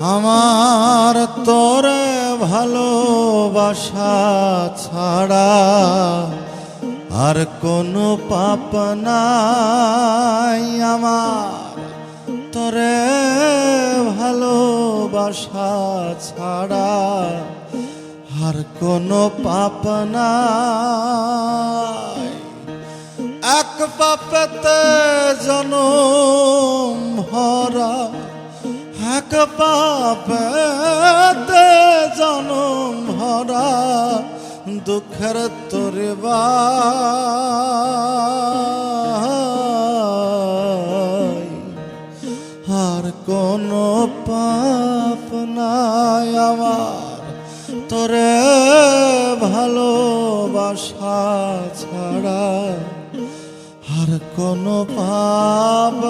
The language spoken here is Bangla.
আমার তোরে ভালোবাসা ছাড়া আর কোনো পাপ নাই আমার। তোরে ভালোবাসা ছাড়া আর কোনো পাপ নাই। এক পাপেতে জনম ভরা এক পাপেতে জনম ভরা দুঃখের তোরে আর কোনো পাপ নাই আমার, তোরে ভালোবাসা ছাড়া। আর কোনো পাপ